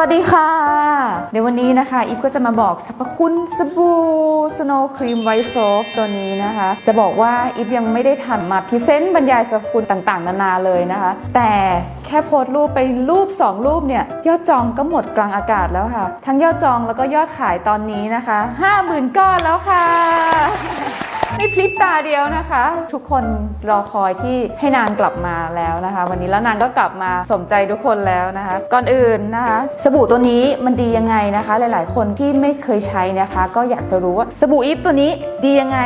วัสดีค่ะ เดี๋ยววันนี้นะคะ อีฟก็จะมาบอกสรรพคุณสบู่ Snow Cream White Soap ตัวนี้นะคะ จะบอกว่าอีฟยังไม่ได้ทำมาพรีเซนต์บรรยายสรรพคุณต่างๆ นานาเลยนะคะ แต่แค่โพสต์รูปไปรูป 2 รูปเนี่ย ยอดจองก็หมดกลางอากาศแล้วค่ะ ทั้งยอดจองแล้วก็ยอดขายตอนนี้นะคะ 50,000 ก้อนแล้วค่ะ ในพริบตาเดียวนะคะ ทุกคนรอคอยที่ให้นางกลับมาแล้วนะคะ วันนี้แล้วนางก็กลับมาสมใจทุกคนแล้วนะคะ ก่อนอื่นนะคะ สบู่ตัวนี้มันดียังไงนะคะ หลาย ๆ คนที่ไม่เคยใช้นะคะ ก็อยากจะรู้ว่าสบู่อีฟตัวนี้ดียังไง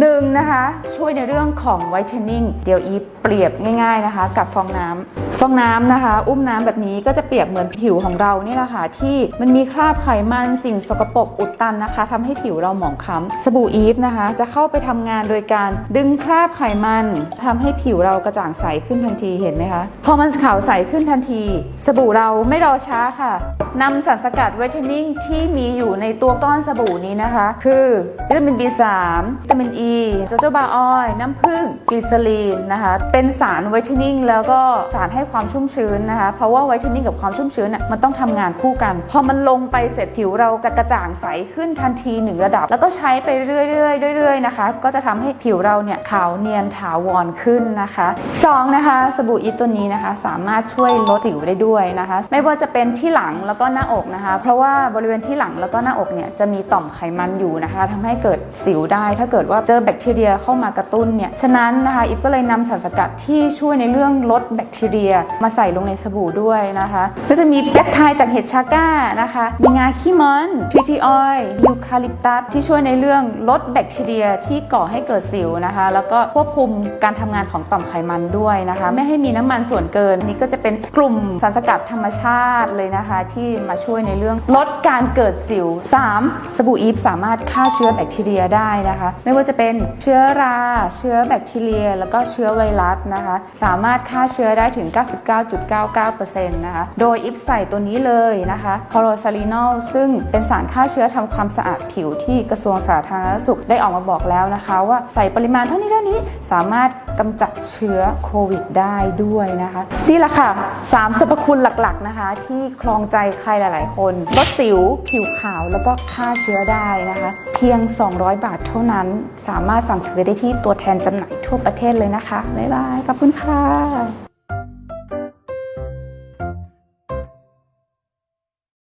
หนึ่งนะคะ ช่วยในเรื่องของไวท์เทนนิ่งเดี๋ยวอีฟเปรียบง่าย ๆนะคะ กับฟองน้ำฟองน้ำนะคะ อุ้มน้ำแบบนี้ก็จะเปรียบเหมือนผิวของเรานี่แหละค่ะที่มันมีคราบไขมันสิ่งสกปรกอุดตันนะคะทำให้ผิวเราหมองคล้ำสบู่อีฟนะคะ จะเข้าไปททำงานโดยการดึงคราบไขมันทำให้ผิวเรากระจ่างใสขึ้นทันทีเห็นไหมคะ พอมันขาวใสขึ้นทันที สบู่เราไม่รอช้าค่ะ นำสารสกัดไวท์เทนนิ่งที่มีอยู่ในตัวก้อนสบู่นี้นะคะ คือวิตามิน B3 วิตามิน E โจโจบาออยน้ำผึ้งกลีเซอรีนนะคะ เป็นสารไวท์เทนนิ่งแล้วก็สารให้ความชุ่มชื้นนะคะ เพราะว่าไวท์เทนนิ่งกับความชุ่มชื้นน่ะมันต้องทำงานคู่กัน พอมันลงไปเสร็จผิวเราจะกระจ่างใสขึ้นทันทีหนึ่งระดับ แล้วก็ใช้ไปเรื่อยๆเรื่อยๆนะคะ ก็จะทำให้ผิวเราเนี่ยขาวเนียนถาวรขึ้นนะคะสองนะคะสบู่อีตัวนี้นะคะ สามารถช่วยลดสิวได้ด้วยนะคะ ไม่ว่าจะเป็นที่หลังแล้วก็หน้าอกนะคะ เพราะว่าบริเวณที่หลังแล้วก็หน้าอกเนี่ยจะมีต่อมไขมันอยู่นะคะทำให้เกิดสิวได้ ถ้าเกิดว่าเจอแบคทีเรียเข้ามากระตุ้นเนี่ยฉะนั้นนะคะอีฟก็เลยนำสารสกัดที่ช่วยในเรื่องลดแบคทีเรียมาใส่ลงในสบู่ด้วยนะคะ ก็จะมีแปปไทด์จากเห็ดชาก้านะคะมีงาขี้มอนทรีทีออยล์ยูคาลิปตัสที่ช่วยในเรื่องลดแบคทีเรียที่ก่อให้เกิดสิวนะคะ แล้วก็ควบคุมการทำงานของต่อมไขมันด้วยนะคะ ไม่ให้มีน้ำมันส่วนเกินนี่ก็จะเป็นกลุ่มสารสกัดธรรมชาติเลยนะคะที่มาช่วยในเรื่องลดการเกิดสิว 3. สบู่อีฟสามารถฆ่าเชื้อแบคทีเรียได้นะคะ ไม่ว่าจะเป็นเชื้อรา เชื้อแบคทีเรีย แล้วก็เชื้อไวรัสนะคะ สามารถฆ่าเชื้อได้ถึง 99.99%นะคะ โดยอีฟใส่ตัวนี้เลยนะคะคอโรซาลินอลซึ่งเป็นสารฆ่าเชื้อทำความสะอาดผิวที่กระทรวงสาธารณสุขได้ออกมาบอกแล้วนะคะ ว่าใส่ปริมาณเท่านี้เท่านี้สามารถกำจัดเชื้อโควิดได้ด้วยนะคะ นี่แหละค่ะสามสรรพคุณหลักๆนะคะ ที่คลองใจใครหลาย ๆ คนลดสิวผิวขาวแล้วก็ฆ่าเชื้อได้นะคะ เพียง 200 บาทเท่านั้น สามารถสั่งซื้อได้ที่ตัวแทนจำหน่ายทั่วประเทศเลยนะคะ บ๊ายบาย ขอบคุณค่ะ